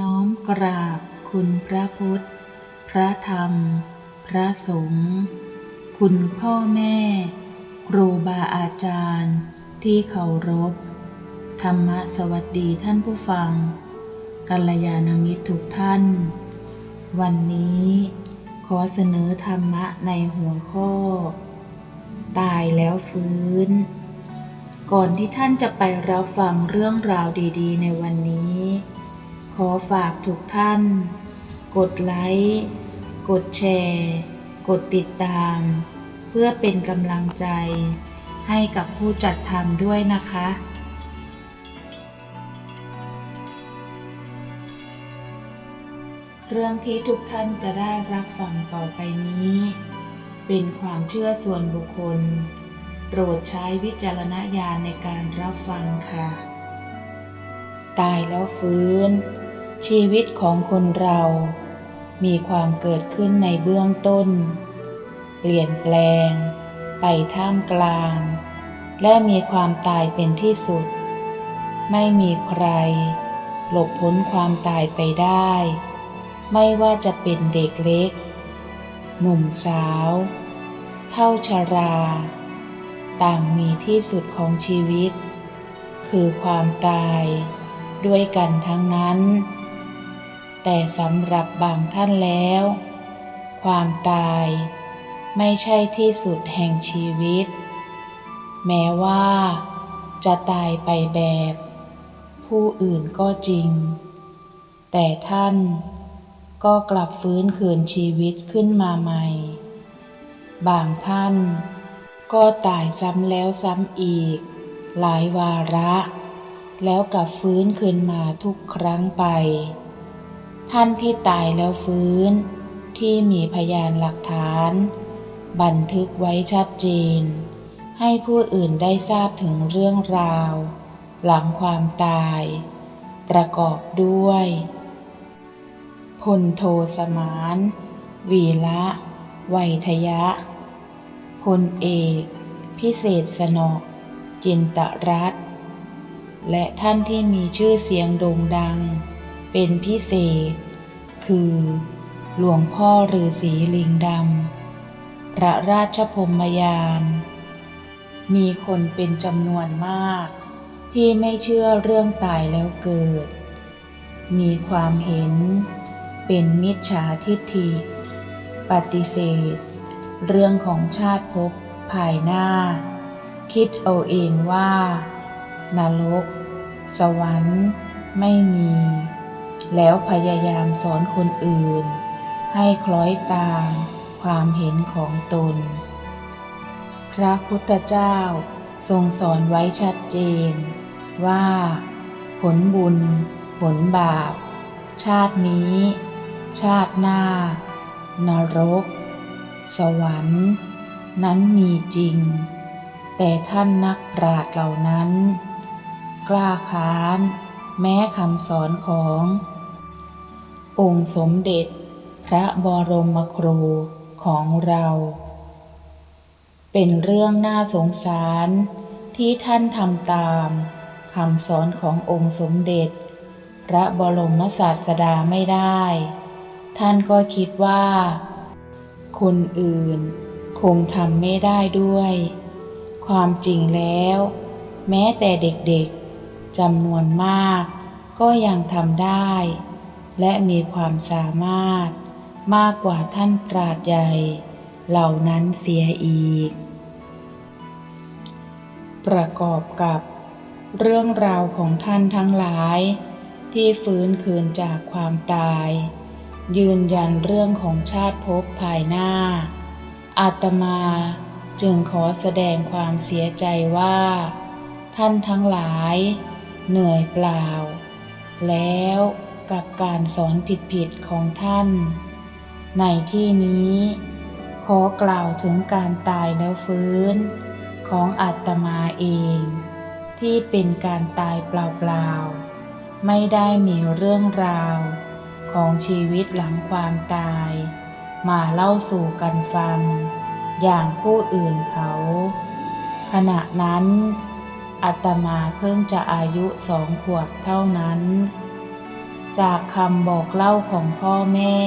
น้อมกราบคุณพระพุทธ พระธรรม พระสงฆ์ คุณพ่อแม่ ครูบาอาจารย์ ที่เคารพ ธรรมสวัสดีท่านผู้ฟัง กัลยาณมิตรทุกท่าน วันนี้ขอเสนอธรรมะในหัวข้อ ตายแล้วฟื้น ก่อนที่ท่านจะไปรับฟังเรื่องราวดี ๆ ในวันนี้ ขอฝากทุกท่าน กดไลค์ กดแชร์ กดติดตาม เพื่อเป็นกำลังใจ ให้กับผู้จัดทำด้วยนะคะเรื่องที่ทุกท่านจะได้รับฟังต่อไปนี้ เป็นความเชื่อส่วนบุคคล โปรดใช้วิจารณญาณในการรับฟังค่ะ ตายแล้วฟื้น ชีวิตของคนเรา มีความเกิดขึ้นในเบื้องต้น เปลี่ยนแปลง ไปท่ามกลาง และมีความตายเป็นที่สุด ไม่มีใคร หลบพ้นความตายไปได้ ไม่ว่าจะเป็นเด็กเล็ก หนุ่มสาว เท่าชารา ต่างมีที่สุดของชีวิต คือความตายด้วยกันทั้งนั้น แต่สำหรับบางท่านแล้ว ความตายไม่ใช่ที่สุดแห่งชีวิต แม้ว่า จะตายไปแบบ ผู้อื่นก็จริง แต่ท่านก็กลับฟื้นคืนชีวิตขึ้นมาใหม่ บางท่าน ก็ตายซ้ำแล้วซ้ำอีก หลายวาระ แล้วกลับฟื้นคืนมาทุกครั้งไป ท่านที่ตายแล้วฟื้น ที่มีพยานหลักฐาน บันทึกไว้ชัดเจน ให้ผู้อื่นได้ทราบถึงเรื่องราว หลังความตาย ประกอบด้วยพลโทสมาน วีละไวยทยะพลเอก พิเศษสนอจินตรัตและท่านที่มีชื่อเสียงโด่งดัง เป็นพิเศษ คือ หลวงพ่อฤาษีลิงดำ พระราชพรหมยาน มีคนเป็นจำนวนมาก ที่ไม่เชื่อเรื่องตายแล้วเกิด มีความเห็น เป็นมิจฉาทิฏฐิ ปฏิเสธ เรื่องของชาติภพภายหน้า คิดเอาเองว่า นรก สวรรค์ ไม่มี แล้วพยายามสอนคนอื่น ให้คล้อยตามความเห็นของตน พระพุทธเจ้าทรงสอนไว้ชัดเจน ว่า ผลบุญ ผลบาป ชาตินี้ ชาติหน้า นรก สวรรค์ นั้นมีจริง แต่ท่านนักปราชญ์เหล่านั้น กล้าค้าน แม้คำสอนของ องค์สมเด็จ พระบรมครูของเรา เป็นเรื่องน่าสงสารที่ท่านทำตามคำสอนขององค์สมเด็จ พระบรมศาสดาไม่ได้ ท่านก็คิดว่า คนอื่นคงทำไม่ได้ด้วย ความจริงแล้ว แม้แต่เด็กๆ จำนวนมาก ก็ยังทำได้ และมีความสามารถมากกว่าท่านปราดใหญ่ เหล่านั้นเสียอีก ประกอบกับเรื่องราวของท่านทั้งหลาย ที่ฟื้นคืนจากความตาย ยืนยันเรื่องของชาติภพภายหน้า อาตมาจึงขอแสดงความเสียใจว่า ท่านทั้งหลาย เหนื่อยเปล่า แล้วกับการสอนผิดๆของท่าน ในที่นี้ขอกล่าวถึงการตายแล้วฟื้น ของอาตมาเอง ที่เป็นการตายเปล่าๆ ไม่ได้มีเรื่องราว ของชีวิตหลังความตาย มาเล่าสู่กันฟัง อย่างผู้อื่นเขา ขณะนั้น อาตมาเพิ่งจะอายุสองขวบเท่านั้น จากคำบอกเล่าของพ่อแม่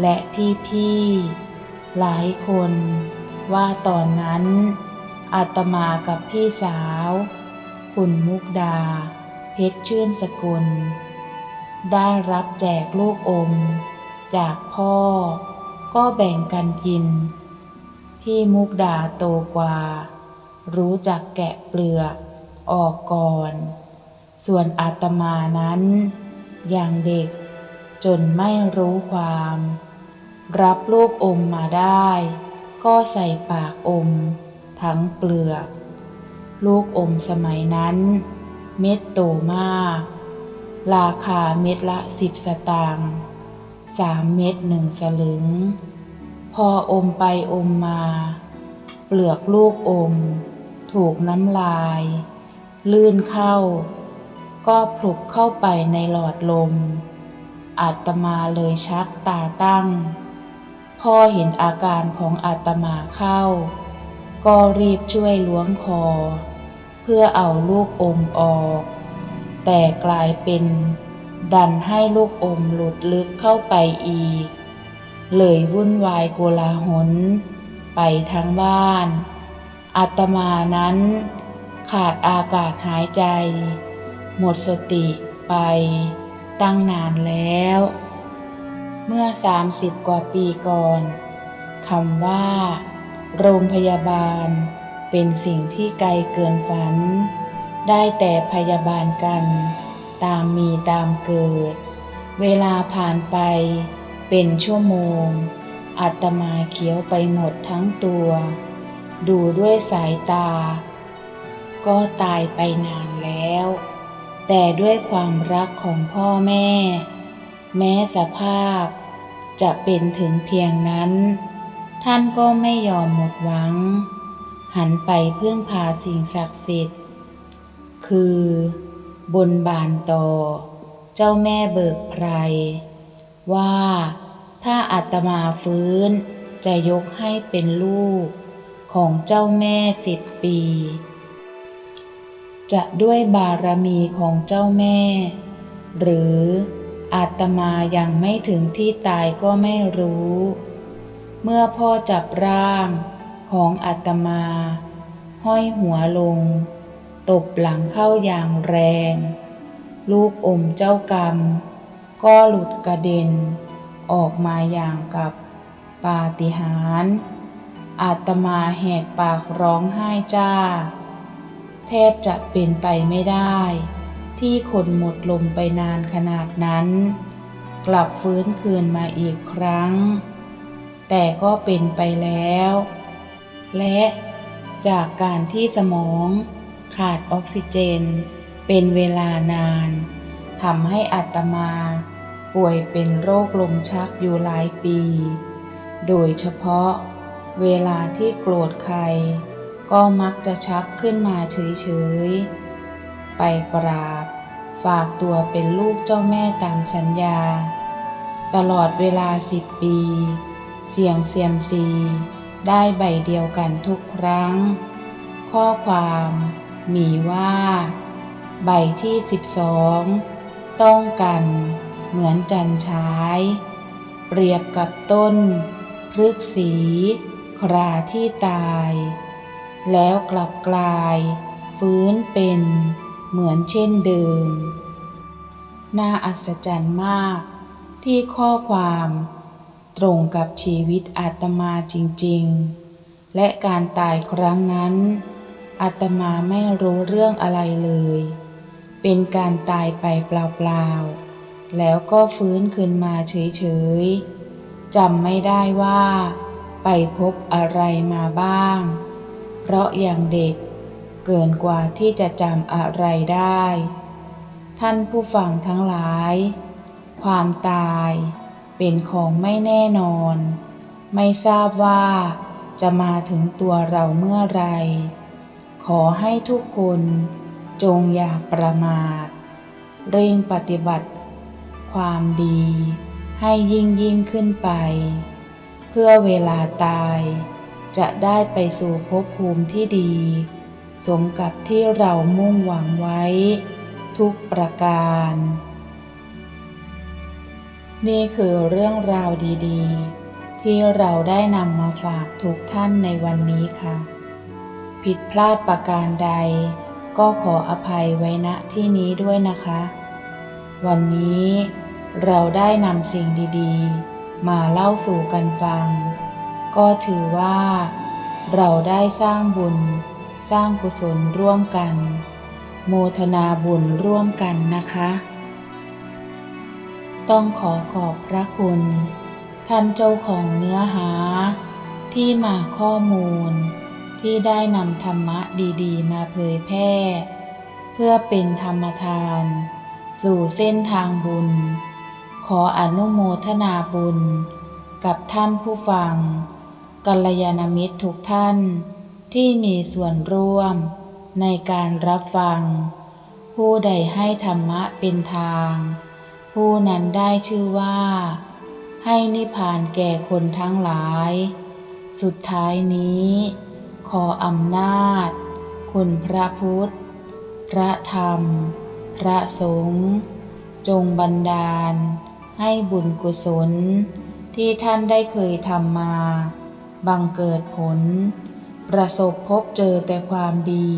และพี่ๆ หลายคนว่าตอนนั้นอาตมากับพี่สาว คุณมุกดา เพชรชื่นสกุล ได้รับแจกลูกอม จากพ่อก็แบ่งกันกิน พี่มุกดาโตกว่า รู้จักแกะเปลือกออกก่อน ส่วนอาตมานั้น อย่างเด็กจนไม่รู้ความ รับลูกอมมาได้ ก็ใส่ปากอม ทั้งเปลือก ลูกอมสมัยนั้น เม็ดโตมาก ราคาเม็ดละสิบสตางค์สามเม็ดหนึ่งสลึง พออมไปอมมา เปลือกลูกอม ถูกน้ำลาย ลื่นเข้า ก็ผลุกเข้าไปในหลอดลม อาตมาเลยชักตาตั้ง พ่อเห็นอาการของอาตมาเข้า ก็รีบช่วยล้วงคอ เพื่อเอาลูกอมออก แต่กลายเป็นดันให้ลูกอมหลุดลึกเข้าไปอีก เลยวุ่นวายโกลาหลไปทั้งบ้าน อาตมานั้น ขาดอากาศหายใจ หมดสติไปตั้งนานแล้ว เมื่อ 30 กว่าปีก่อนคำว่า โรงพยาบาล เป็นสิ่งที่ไกลเกินฝัน ได้แต่พยาบาลกัน ตามมีตามเกิด เวลาผ่านไปเป็นชั่วโมงอาตมาเขียวไปหมดทั้งตัว ดูด้วยสายตา ก็ตายไปนานแล้ว แต่ด้วยความรักของพ่อแม่ แม้สภาพจะเป็นถึงเพียงนั้น ท่านก็ไม่ยอมหมดหวัง หันไปพึ่งพาสิ่งศักดิ์สิทธิ์ คือบนบานต่อ เจ้าแม่เบิกไพร ว่าถ้าอาตมาฟื้นจะยกให้เป็นลูก ของเจ้าแม่สิบปี จะด้วยบารมีของเจ้าแม่ หรืออาตมายังไม่ถึงที่ตายก็ไม่รู้ เมื่อพ่อจับร่างของอาตมา ห้อยหัวลง ตบหลังเข้าอย่างแรง ลูกอมเจ้ากรรม ก็หลุดกระเด็น ออกมาอย่างกับปาฏิหาริย์ อาตมาแหกปากร้องไห้จ้า แทบจะเป็นไปไม่ได้ ที่คนหมดลมไปนานขนาดนั้น กลับฟื้นคืนมาอีกครั้ง แต่ก็เป็นไปแล้ว และจากการที่สมองขาดออกซิเจน เป็นเวลานานทำให้อัตมา ป่วยเป็นโรคลมชักอยู่หลายปี โดยเฉพาะ เวลาที่โกรธใคร ก็มักจะชักขึ้นมาเฉยๆ ไปกราบ ฝากตัวเป็นลูกเจ้าแม่ตามสัญญา ตลอดเวลาสิบปี เสียงเซียมซี ได้ใบเดียวกันทุกครั้ง ข้อความมีว่า ใบที่สิบสองต้องกันเหมือนจันฉาย เปรียบกับต้นพฤกษี คราที่ตาย แล้วกลับกลาย ฟื้นเป็นเหมือนเช่นเดิม น่าอัศจรรย์มากที่ข้อความตรงกับชีวิตอาตมาจริงๆ และการตายครั้งนั้น อาตมาไม่รู้เรื่องอะไรเลย เป็นการตายไปเปล่าๆ แล้วก็ฟื้นขึ้นมาเฉยๆจำไม่ได้ว่า ไปพบอะไรมาบ้าง เพราะอย่างเด็กเกินกว่าที่จะจำอะไรได้ ท่านผู้ฟังทั้งหลาย ความตายเป็นของไม่แน่นอน ไม่ทราบว่าจะมาถึงตัวเราเมื่อไร ขอให้ทุกคนจงอย่าประมาท เร่งปฏิบัติ ความดีให้ยิ่งยิ่งขึ้นไป เพื่อเวลาตาย จะได้ไปสู่ภพภูมิที่ดี สมกับที่เรามุ่งหวังไว้ ทุกประการ นี่คือเรื่องราวดีๆ ที่เราได้นำมาฝากทุกท่านในวันนี้ค่ะ ผิดพลาดประการใด ก็ขออภัยไว้ณที่นี้ด้วยนะคะ วันนี้เราได้นำสิ่งดีๆ มาเล่าสู่กันฟัง ก็ถือว่า เราได้สร้างบุญ สร้างกุศลร่วมกัน โมทนาบุญร่วมกันนะคะ ต้องขอขอบพระคุณ ท่านเจ้าของเนื้อหา ที่มาข้อมูล ที่ได้นำธรรมะดีๆ มาเผยแพร่ เพื่อเป็นธรรมทาน สู่เส้นทางบุญ ขออนุโมทนาบุญ กับท่านผู้ฟัง กัลยาณมิตรทุกท่านที่มีส่วนร่วมในการรับฟัง ผู้ใดให้ธรรมะเป็นทาง ผู้นั้นได้ชื่อว่า ให้นิพพานแก่คนทั้งหลาย สุดท้ายนี้ ขออำนาจ คุณพระพุทธ พระธรรม พระสงฆ์จงบันดาล ให้บุญกุศล ที่ท่านได้เคยทำมา บังเกิดผล ประสบพบเจอแต่ความดี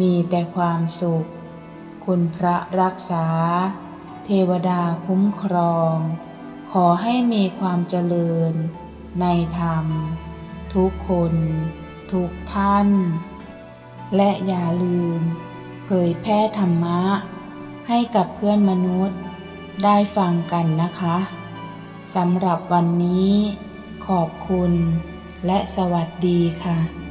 มีแต่ความสุข คุณพระรักษา เทวดาคุ้มครอง ขอให้มีความเจริญ ในธรรม ทุกคน ทุกท่าน และอย่าลืม เผยแพร่ธรรมะ ให้กับเพื่อนมนุษย์ ได้ฟังกันนะคะสำหรับวันนี้ขอบคุณและสวัสดีค่ะ